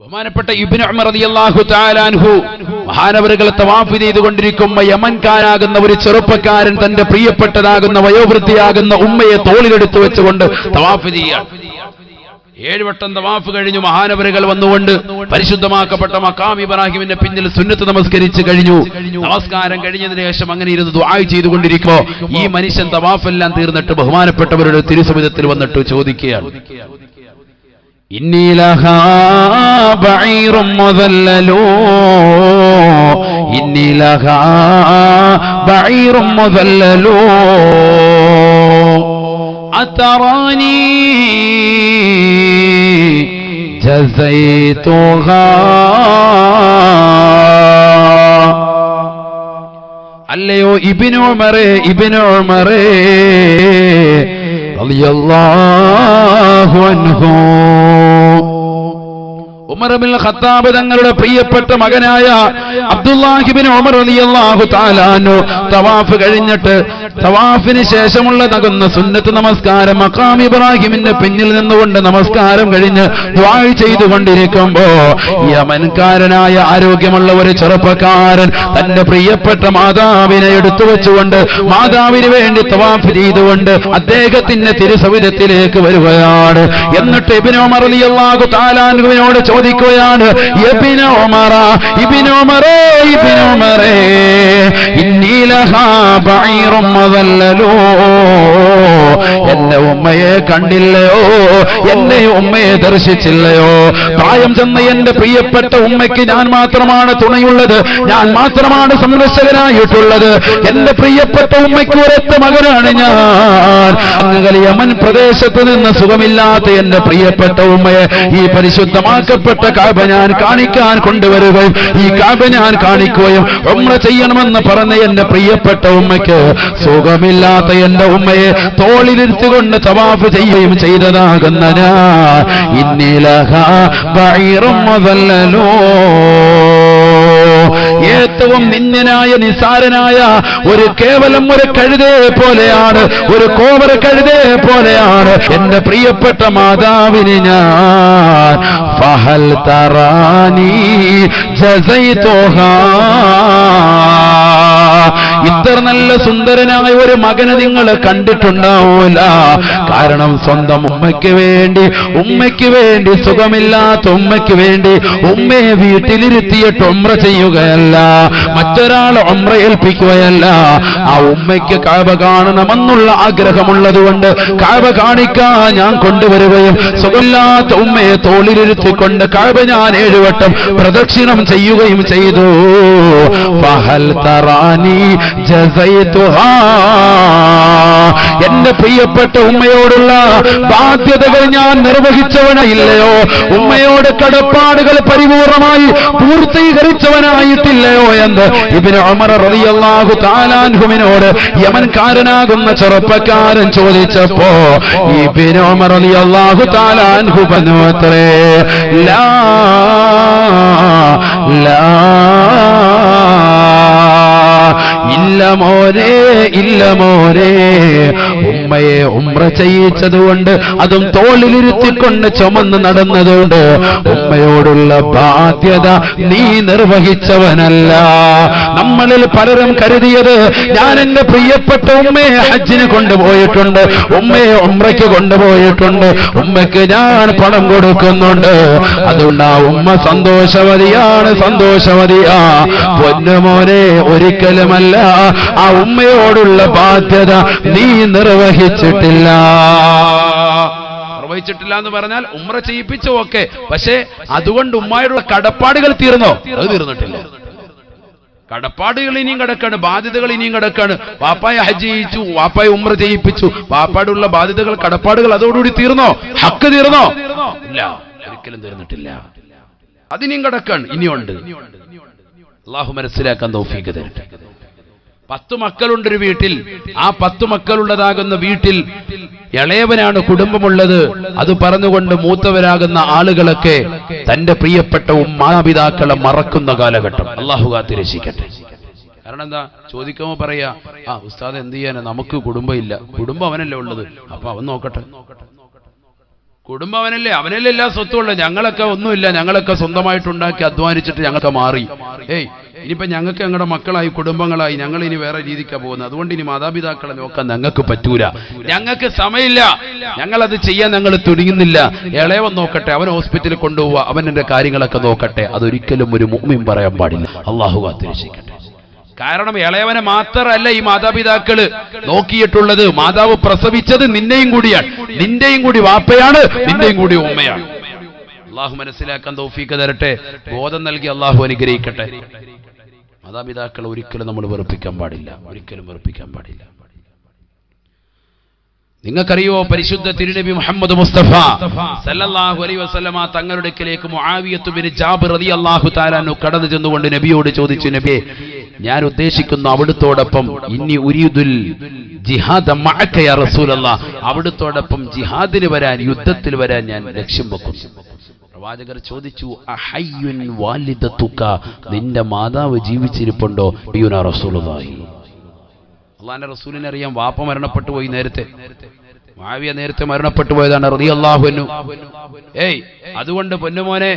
ബഹുമാനപ്പെട്ട ഇബ്നു ഉമർ റളിയല്ലാഹു തആല അൻഹു മഹാനവറുകൾ തവാഫ് ചെയ്തുകൊണ്ടിരിക്കുമ്പോൾ യമൻകാരാകുന്ന ഒരു ചെറുപ്പക്കാരൻ തന്റെ പ്രിയപ്പെട്ടതാകുന്ന വയോവൃത്തിയാകുന്ന ഉമ്മയെ തോളിലെടുത്തു വെച്ചുകൊണ്ട് തവാഫ് ചെയ്യാൻ. ഏഴുവട്ടം തവാഫ് കഴിഞ്ഞു മഹാനവരുകൾ വന്നുകൊണ്ട് പരിശുദ്ധമാക്കപ്പെട്ട മക്കാം ഇബ്രാഹിമിന്റെ പിന്നിൽ സുന്നത്ത് നമസ്കരിച്ച് കഴിഞ്ഞു. നമസ്കാരം കഴിഞ്ഞതിന് ശേഷം അങ്ങനെ ഇരുന്ന് ദ്വായ് ചെയ്തുകൊണ്ടിരിക്കുമ്പോ ഈ മനുഷ്യൻ തവാഫെല്ലാം തീർന്നിട്ട് ബഹുമാനപ്പെട്ടവരുടെ തിരുസമിതത്തിൽ വന്നിട്ട് ചോദിക്കുകയാണ്. إني لها بعير مذلل إني لها بعير مذلل أتراني جزيتها അല്ലയോ ഇബിനോമറേ ഇബിനോമറേ റളിയല്ലാഹു അൻഹു. ഉമർ ബിൻ ഖത്താബ് തങ്ങളുടെ പ്രിയപ്പെട്ട മകനായ അബ്ദുല്ലാഹിബിൻ ഉമർ റളിയല്ലാഹു തആലാനു തവാഫ് കഴിഞ്ഞിട്ട് തവാഫിന് ശേഷമുള്ള നകുന്ന സുന്നത്ത് നമസ്കാരം മഖാം ഇബ്രാഹിമിന്റെ പിന്നിൽ നിന്നുകൊണ്ട് നമസ്കാരം കഴിഞ്ഞ് ദുആ ചെയ്തുകൊണ്ടിരിക്കുമ്പോ യമൻകാരനായ ആരോഗ്യമുള്ള ഒരു ചെറുപ്പക്കാരൻ തന്റെ പ്രിയപ്പെട്ട മാതാവിനെ എടുത്തു വെച്ചുകൊണ്ട് മാതാവിന് വേണ്ടി തവാഫ് ചെയ്തുകൊണ്ട് അദ്ദേഹത്തിന്റെ തിരുസവിധത്തിലേക്ക് വരികയാണ്. എന്നിട്ട് ഉമർ റളിയല്ലാഹു തആലാനുവിനോട് ചോദിക്കുകയാണ് എന്റെ ഉമ്മയെ കണ്ടില്ലയോ? എന്നെ ഉമ്മയെ ദർശിച്ചില്ലയോ? പ്രായം ചെന്ന എന്റെ പ്രിയപ്പെട്ട ഉമ്മയ്ക്ക് ഞാൻ മാത്രമാണ് തുണയുള്ളത്. ഞാൻ മാത്രമാണ് സന്ദർശകനായിട്ടുള്ളത്. എന്റെ പ്രിയപ്പെട്ട ഉമ്മയ്ക്ക് ഒരൊറ്റ മകനാണ് ഞാൻ. അങ്ങനെ യമൻ പ്രദേശത്ത് നിന്ന് സുഖമില്ലാത്ത എന്റെ പ്രിയപ്പെട്ട ഉമ്മയെ ഈ പരിശുദ്ധമാക്കപ്പെട്ട കാബ ഞാൻ കാണിക്കാൻ കൊണ്ടുവരുകയും ഈ കാബ ഞാൻ കാണിക്കുകയും ഉമ്ര ചെയ്യണമെന്ന് പറഞ്ഞ എന്റെ പ്രിയപ്പെട്ട ഉമ്മയ്ക്ക് സുഖമില്ലാത്ത എന്റെ ഉമ്മയെ തോളിലിരുത്തിക്കൊണ്ട് തവാഫ് ചെയ്യുകയും ചെയ്തതാകുന്ന ഞാൻ. ഇന്നിലഹ ബൈറും മുതല്ലലോ ഏറ്റവും നിന്ദനായ നിസാരനായ ഒരു കേവലം ഒരു കഴുതേ പോലെയാണ് ഒരു കോവര കഴുതേ പോലെയാണ് എന്റെ പ്രിയപ്പെട്ട മാതാവിന് ഞാൻ. ഫഹൽ തറാനി ഇത്ര നല്ല സുന്ദരനായ ഒരു മകനെ നിങ്ങൾ കണ്ടിട്ടുണ്ടാവൂല. കാരണം സ്വന്തം ഉമ്മയ്ക്ക് വേണ്ടി ഉമ്മയ്ക്ക് വേണ്ടി സുഖമില്ലാത്ത ഉമ്മയ്ക്ക് വേണ്ടി ഉമ്മയെ വീട്ടിലിരുത്തിയിട്ട് ഉമ്ര ചെയ്യുകയല്ല. മറ്റൊരാൾ ഉമ്ര ഏൽപ്പിക്കുകയല്ല. ആ ഉമ്മയ്ക്ക് കാവ കാണണമെന്നുള്ള ആഗ്രഹമുള്ളത് കൊണ്ട് കാവ കാണിക്കാൻ ഞാൻ കൊണ്ടുവരികയും സുഖമില്ലാത്ത ഉമ്മയെ തോളിലിരുത്തിക്കൊണ്ട് കാവ ഞാൻ ഏഴുവട്ടം പ്രദക്ഷിണം ചെയ്യുകയും ചെയ്തു. ഫഹൽ തറാനി എന്റെ പ്രിയപ്പെട്ട ഉമ്മയോടുള്ള ബാധ്യതകൾ ഞാൻ നിർവഹിച്ചവനായില്ലയോ? ഉമ്മയോട് കടപ്പാടുകൾ പരിപൂർണമായി പൂർത്തീകരിച്ചവനായിട്ടില്ലയോ എന്ന് ഇബിന് ഉമർ റളിയല്ലാഹു താലാൻഹുവിനോട് യമൻകാരനാകുന്ന ചെറുപ്പക്കാരൻ ചോദിച്ചപ്പോ ഇബിന് റളിയല്ലാഹു താലാൻഹു അത്രേ ലാ ലാ. മോനെ ഇല്ല മോനെ. ഉമ്മയെ ഉമ്ര ചെയ്യിച്ചതുകൊണ്ട് അതും തോളിലിരുത്തിക്കൊണ്ട് ചുമന്ന് നടന്നതുകൊണ്ട് ഉമ്മയോടുള്ള ബാധ്യത നീ നിർവഹിച്ചവനല്ല. നമ്മളിൽ പലരും കരുതിയത് ഞാൻ എന്റെ പ്രിയപ്പെട്ട ഉമ്മയെ ഹജ്ജിന് കൊണ്ടുപോയിട്ടുണ്ട് ഉമ്മയെ ഉമ്രയ്ക്ക് കൊണ്ടുപോയിട്ടുണ്ട് ഉമ്മയ്ക്ക് ഞാൻ പണം കൊടുക്കുന്നുണ്ട്. അതുകൊണ്ട് ആ ഉമ്മ സന്തോഷവതിയാണ് സന്തോഷവതിയാ. പൊന്നുമോനെ ഒരിക്കലുമല്ല. ആ ഉമ്മയോടുള്ള ബാധ്യത നീ നിർവഹിച്ചിട്ടില്ല. നിർവഹിച്ചിട്ടില്ല എന്ന് പറഞ്ഞാൽ ഉമ്ര ചെയ്യിപ്പിച്ചു ഒക്കെ പക്ഷേ അതുകൊണ്ട് ഉമ്മായുള്ള കടപ്പാടുകൾ തീർന്നോ? അത് തീർന്നിട്ടില്ല. കടപ്പാടുകൾ ഇനിയും കിടക്കാണ് ബാധ്യതകൾ ഇനിയും കിടക്കാണ്. വാപ്പായ ഹജ്ജ് ചെയ്യിച്ചു വാപ്പായ ഉമ്ര ചെയ്യിപ്പിച്ചു. വാപ്പാടുള്ള ബാധ്യതകൾ കടപ്പാടുകൾ അതോടുകൂടി തീർന്നോ? ഹക്ക് തീർന്നോ? ഇല്ല ഒരിക്കലും തീർന്നിട്ടില്ല. അതിനിയും കിടക്കാണ് ഇനിയുണ്ട്. അള്ളാഹു മനസ്സിലാക്കാൻ തോഫീക്ക് തരട്ടെ. പത്തു മക്കളുണ്ടൊരു വീട്ടിൽ ആ പത്തു മക്കളുള്ളതാകുന്ന വീട്ടിൽ ഇളയവനാണ് കുടുംബമുള്ളത്. അത് പറഞ്ഞുകൊണ്ട് മൂത്തവരാകുന്ന ആളുകളൊക്കെ തന്റെ പ്രിയപ്പെട്ട മാതാപിതാക്കളെ മറക്കുന്ന കാലഘട്ടം. അള്ളാഹു കാത്തിരക്ഷിക്കട്ടെ. കാരണം എന്താ? ചോദിക്കുമ്പോ പറയാ ആ ഉസ്താദ് എന്ത് ചെയ്യാനാ? നമുക്ക് കുടുംബം ഇല്ല കുടുംബം അവനല്ലേ ഉള്ളത്. അപ്പൊ അവൻ നോക്കട്ടെ. കുടുംബം അവനല്ലേ? അവനല്ലേ എല്ലാ സ്വത്തും ഉള്ളത്. ഞങ്ങളൊക്കെ ഒന്നുമില്ല. ഞങ്ങളൊക്കെ സ്വന്തമായിട്ടുണ്ടാക്കി അധ്വാനിച്ചിട്ട് ഞങ്ങളൊക്കെ മാറി. ഏയ് ഇനിയിപ്പോ ഞങ്ങൾക്ക് ഞങ്ങളുടെ മക്കളായി കുടുംബങ്ങളായി ഞങ്ങൾ ഇനി വേറെ രീതിക്കാണ് പോകുന്നത്. അതുകൊണ്ട് ഇനി മാതാപിതാക്കളെ നോക്കാൻ ഞങ്ങൾക്ക് പറ്റൂല. ഞങ്ങൾക്ക് സമയമില്ല. ഞങ്ങളത് ചെയ്യാൻ ഞങ്ങൾ തുനിയുന്നില്ല. ഇളയവൻ നോക്കട്ടെ അവൻ ഹോസ്പിറ്റലിൽ കൊണ്ടുപോവുക അവൻ എന്റെ കാര്യങ്ങളൊക്കെ നോക്കട്ടെ. അതൊരിക്കലും ഒരു മുമ്മിൻ പറയാൻ പാടില്ല. അള്ളാഹു കാത്തിരക്ഷിക്കട്ടെ കാരണം ഇളയവനെ മാത്രമല്ല ഈ മാതാപിതാക്കൾ നോക്കിയിട്ടുള്ളത്. മാതാവ് പ്രസവിച്ചത് നിന്നെയും കൂടിയാണ്. നിന്റെയും കൂടി വാപ്പയാണ് നിന്റെയും കൂടി ഉമ്മയാണ്. അള്ളാഹു മനസ്സിലാക്കാൻ തൗഫീക്ക് തരട്ടെ. ബോധം നൽകി അള്ളാഹു അനുഗ്രഹിക്കട്ടെ. മാതാപിതാക്കളെ ഒരിക്കലും നമ്മൾ വെറുപ്പിക്കാൻ പാടില്ല. ഒരിക്കലും വെറുപ്പിക്കാൻ പാടില്ല. നിങ്ങൾക്കറിയോ പരിശുദ്ധ തിരുനബി മുഹമ്മദ് മുസ്തഫ സല്ലല്ലാഹു അലൈഹി വസല്ലമ തങ്ങളുടെ കിലേക്ക് മുആവിയത്തു ബിൻ ജാബിർ റളിയല്ലാഹു തആലാനു കടന്നു ചെന്നുകൊണ്ട് നബിയോട് ചോദിച്ചു നബിയെ ഞാൻ ഉദ്ദേശിക്കുന്നു അവിടുത്തോടൊപ്പം ഇനി ഉരീദുൽ ജിഹാദ മഅക യാ റസൂലല്ലാഹ് അവിടുത്തോടൊപ്പം ജിഹാദിന് വരാൻ യുദ്ധത്തിൽ വരാൻ ഞാൻ ലക്ഷ്യം വെക്കുന്നു. പ്രവാചകർ ചോദിച്ചു അഹയ്യുൻ വാലിദത്തുക നിന്റെ മാതാവ് ജീവിച്ചിരിപ്പുണ്ടോ? റസൂലുള്ളാഹി. അള്ളാന്റെ റസൂലിനെ അറിയാം വാപ്പ മരണപ്പെട്ടു പോയി നേരത്തെ. മാവിയ നേരത്തെ മരണപ്പെട്ടു പോയതാണ് അള്ളാഹുനു ഏയ് അതുകൊണ്ട് പൊന്നുമോനെ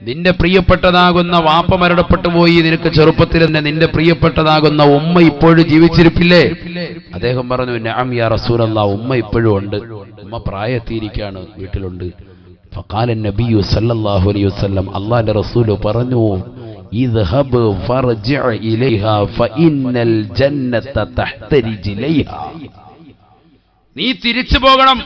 നിന്റെ പ്രിയപ്പെട്ടതാകുന്ന വാപ്പ മരണപ്പെട്ടു പോയി നിനക്ക് ചെറുപ്പത്തിൽ തന്നെ നിന്റെ പ്രിയപ്പെട്ടതാകുന്ന ഉമ്മ ഇപ്പോഴും ജീവിച്ചിരിപ്പില്ലേ? അദ്ദേഹം പറഞ്ഞു നഅം യാ റസൂലല്ല ഉമ്മ ഇപ്പോഴും ഉണ്ട്. ഉമ്മ പ്രായത്തിയിരിക്കാണ് വീട്ടിലുണ്ട്. ഫഖാല നബിയു സല്ലല്ലാഹു അലൈഹി വസല്ലം അള്ളാഹുവിന്റെ റസൂൽ പറഞ്ഞു ഇദ്ഹബ് ഫർജിഅ ഇലൈഹ ഫഇന്നൽ ജന്നത തഹ്തരിജ് ഇലൈഹ. നീ തിരിച്ചു പോകണം.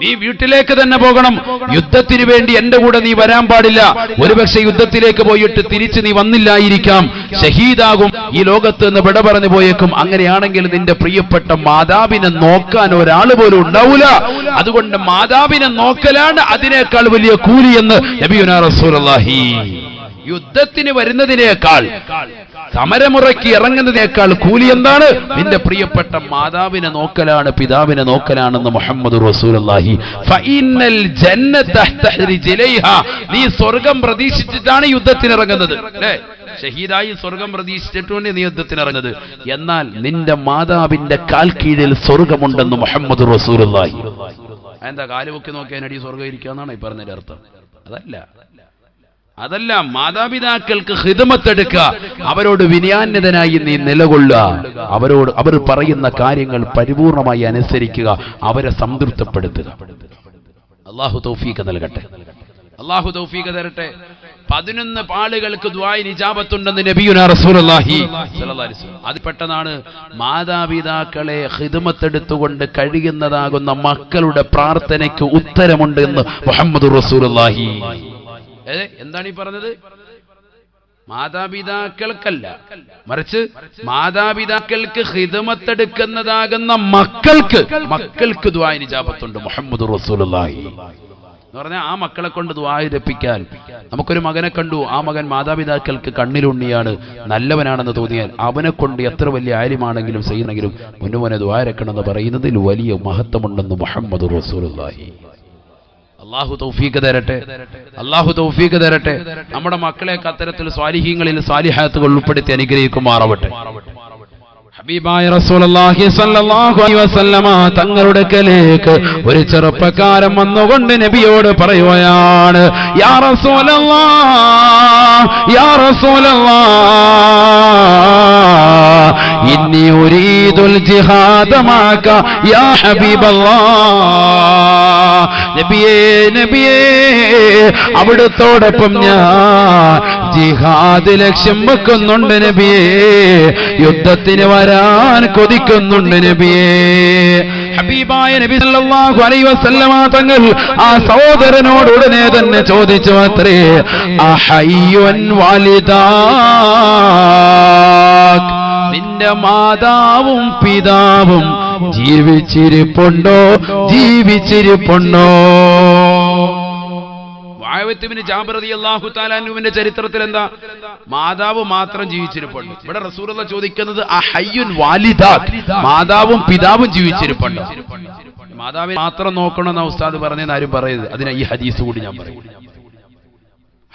നീ വീട്ടിലേക്ക് തന്നെ പോകണം. യുദ്ധത്തിന് വേണ്ടി എന്റെ കൂടെ നീ വരാൻ പാടില്ല. ഒരുപക്ഷെ യുദ്ധത്തിലേക്ക് പോയിട്ട് തിരിച്ച് നീ വന്നില്ലായിരിക്കാം. ഷഹീദാകും ഈ ലോകത്ത് നിന്ന് വിട പറഞ്ഞു പോയേക്കും. അങ്ങനെയാണെങ്കിൽ നിന്റെ പ്രിയപ്പെട്ട മാതാവിനെ നോക്കാൻ ഒരാൾ പോലും ഉണ്ടാവൂല. അതുകൊണ്ട് മാതാവിനെ നോക്കലാണ് അതിനേക്കാൾ വലിയ കൂലി എന്ന് യുദ്ധത്തിന് വരുന്നതിനേക്കാൾ സമരമുറയ്ക്ക് ഇറങ്ങുന്നതിനേക്കാൾ കൂലി എന്താണ്? നിന്റെ പ്രിയപ്പെട്ട മാതാവിനെ നോക്കലാണ് പിതാവിനെ നോക്കലാണെന്ന് മുഹമ്മദ് നീ സ്വർഗം പ്രതീക്ഷിച്ചിട്ടാണ് യുദ്ധത്തിന് ഇറങ്ങുന്നത്. അല്ലേ? ഷഹീദായി സ്വർഗം പ്രതീക്ഷിച്ചിട്ടുണ്ട് നീ യുദ്ധത്തിന് ഇറങ്ങുന്നത്. എന്നാൽ നിന്റെ മാതാവിന്റെ കാൽ കീഴിൽ സ്വർഗമുണ്ടെന്ന് മുഹമ്മദ് റസൂലുള്ളാഹി. എന്താ കാലുപൊക്കി നോക്കിയാനടി സ്വർഗം ഇരിക്കുക എന്നാണ് ഈ പറഞ്ഞതിന്റെ അർത്ഥം? അതല്ല. അതല്ല മാതാപിതാക്കൾക്ക് ഹിതമത്തെടുക്കുക. അവരോട് വിനയാന്യതനായി നീ നിലകൊള്ളുക. അവരോട് അവർ പറയുന്ന കാര്യങ്ങൾ പരിപൂർണമായി അനുസരിക്കുക. അവരെ സംതൃപ്തപ്പെടുത്തുക. അള്ളാഹു തൗഫീഖ് നൽകട്ടെ. അള്ളാഹു തൗഫീഖ് തരട്ടെ. പതിനൊന്ന് പാളുകൾക്ക് ദ്വായി നിജാപത്തുണ്ടെന്ന് നബിയുന വസല്ലം. അത് പെട്ടെന്നാണ് മാതാപിതാക്കളെ ഹിദമത്തെടുത്തുകൊണ്ട് കഴിയുന്നതാകുന്ന മക്കളുടെ പ്രാർത്ഥനയ്ക്ക് ഉത്തരമുണ്ട് എന്ന് മുഹമ്മദ് റസൂലുള്ളാഹി. എന്താണ് ഈ പറഞ്ഞത്? മാതാപിതാക്കൾക്കല്ല. മറിച്ച് മാതാപിതാക്കൾക്ക് ഹിതമത്തെടുക്കുന്നതാകുന്ന മക്കൾക്ക് മക്കൾക്ക് ദ്വായ ജാപത്തുണ്ട് മുഹമ്മദ് റസൂലുള്ളാഹി. എന്ന് പറഞ്ഞാൽ ആ മക്കളെ കൊണ്ട് ദ്വാരപ്പിക്കാൻ നമുക്കൊരു മകനെ കണ്ടു ആ മകൻ മാതാപിതാക്കൾക്ക് കണ്ണിലുണ്ണിയാണ് നല്ലവനാണെന്ന് തോന്നിയാൽ അവനെ കൊണ്ട് എത്ര വലിയ ആര്യമാണെങ്കിലും ചെയ്യണമെങ്കിലും മുന്നുമോനെ ദ്വാരക്കണമെന്ന് പറയുന്നതിൽ വലിയ മഹത്വമുണ്ടെന്ന് മുഹമ്മദ് റസൂലുള്ളാഹി. അള്ളാഹു തൗഫീഖ് തരട്ടെ. അള്ളാഹു തൗഫീഖ് തരട്ടെ. നമ്മുടെ മക്കളെ അത്തരത്തിൽ സ്വാലിഹീങ്ങളിൽ സ്വാലിഹാത്തുകൾ ഉൾപ്പെടുത്തി അനുഗ്രഹിക്കുമാറാവട്ടെ. ഹബീബായ റസൂലുള്ളാഹി സ്വല്ലല്ലാഹു തങ്ങളുടെ കലേക്ക് ഒരു ചെറുപ്പക്കാരൻ വന്നുകൊണ്ട് നബിയോട് പറയുകയാണ് യാ റസൂലല്ലാഹ് യാ ഇന്നി ഉരീദുൽ ജിഹാദ മാക യാ ഹബീബല്ലാ. നബിയേ നബിയേ അവിടുത്തോടൊപ്പം ഞാൻ ജിഹാദ് ലക്ഷ്യം വെക്കുന്നുണ്ട് നബിയേ. യുദ്ധത്തിന് വരാൻ കൊതിക്കുന്നുണ്ട് നബിയേ. ഹബീബായ നബി സല്ലല്ലാഹു അലൈഹി വസല്ലമ തങ്ങൾ ആ സഹോദരനോട് ഉടനെ തന്നെ ചോദിച്ചു അത്രേ അഹയ്യുൻ വാലിദാക് നിന്റെ മാതാവും പിതാവും ജീവിച്ചിരിപ്പുണ്ടോ? ജീവിച്ചിരിപ്പുണ്ടോ? മുആവിയത്തുബ്നു ജാബിർ റളിയല്ലാഹു താലാനുവിന്റെ ചരിത്രത്തിൽ എന്താ? മാതാവ് മാത്രം ജീവിച്ചിരിപ്പുണ്ട്. ഇവിടെ റസൂലുള്ള ചോദിക്കുന്നത് മാതാവും പിതാവും ജീവിച്ചിരിപ്പുണ്ട്? മാതാവിനെ മാത്രം നോക്കണമെന്ന ഉസ്താദ് പറഞ്ഞെന്ന് ആരും പറയുന്നത് അതിനാ ഈ ഹദീസ് കൂടി ഞാൻ പറയും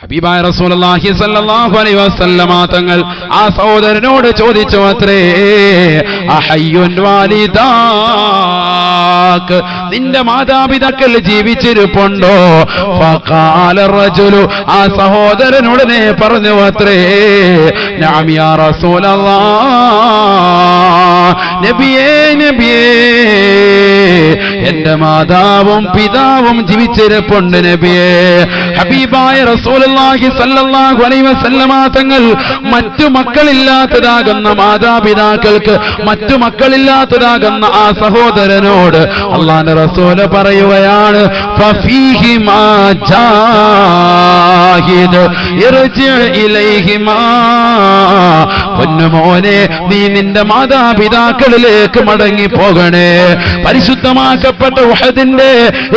ഹബീബായ റസൂലുള്ളാഹി സല്ലല്ലാഹു അലൈഹി വസല്ലമ തങ്ങൾ ആ സഹോദരനോട് ചോദിച്ചു അത്രേ അഹയ്യുൻ വാലിദാക്ക് നിന്റെ മാതാപിതാക്കൾ ജീവിച്ചിരിപ്പുണ്ടോ? ഫഖാല റജുലു ആ സഹോദരനുടനെ പറഞ്ഞു അത്രേ നഅം യാ റസൂലല്ലാഹ് നബിയേ നബിയേ എന്റെ മാതാവും പിതാവും ജീവിച്ചിരപ്പുണ്ട് നബിയേ. ഹബീബായ റസൂലുള്ളാഹി സ്വല്ലല്ലാഹു അലൈഹി വസല്ലമ തങ്ങൾ മറ്റു മക്കളില്ലാത്തതാകുന്ന മാതാപിതാക്കൾക്ക് മറ്റു മക്കളില്ലാത്തതാകുന്ന ആ സഹോദരനോട് അള്ളാന്റെ റസൂൽ പറയുകയാണ് ഫഫീഹിമാ ഇർജി ഇലൈഹിമാ പൊന്നുമോനെ നീ നിന്റെ മാതാപിതാക്കളിലേക്ക് മടങ്ങി പോകണേ പരിശുദ്ധമാക്കപ്പെട്ട ഉഹദിന്റെ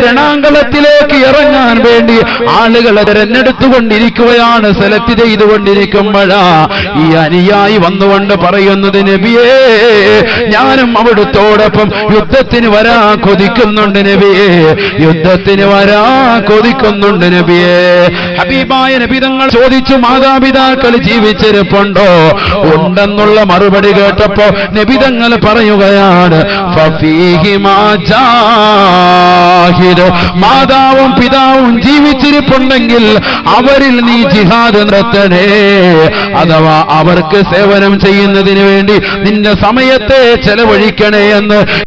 രണാങ്കളത്തിലേക്ക് ഇറങ്ങാൻ വേണ്ടി ആളുകളെ തിരഞ്ഞെടുത്തുകൊണ്ടിരിക്കുകയാണ് സെലക്ട് ചെയ്തുകൊണ്ടിരിക്കുമ്പോഴാ ഈ അനുയായി വന്നുകൊണ്ട് പറയുന്നത് നബിയേ ഞാനും അവിടുത്തോടൊപ്പം യുദ്ധത്തിന് വരാ കൊതിക്കുന്നുണ്ട് നബിയേ. യുദ്ധത്തിന് വരാ കൊതിക്കുന്നുണ്ട് നബിയേ. ഹബീബായ നബിതങ്ങൾ ചോദിച്ചു മാതാപിതാക്കൾ ജീവിച്ചിരിപ്പുണ്ടോ? ഉണ്ടെന്നുള്ള മറുപടി കേട്ടപ്പോ നിബിതങ്ങൾ പറയുകയാണ്. മാതാവും പിതാവും ജീവിച്ചിരിപ്പുണ്ടെങ്കിൽ അവരിൽ നീ ജിഹാദ് നിർത്തണേ അഥവാ അവർക്ക് സേവനം ചെയ്യുന്നതിന് വേണ്ടി നിന്റെ സമയത്തെ ചെലവഴിക്കണേ എന്ന്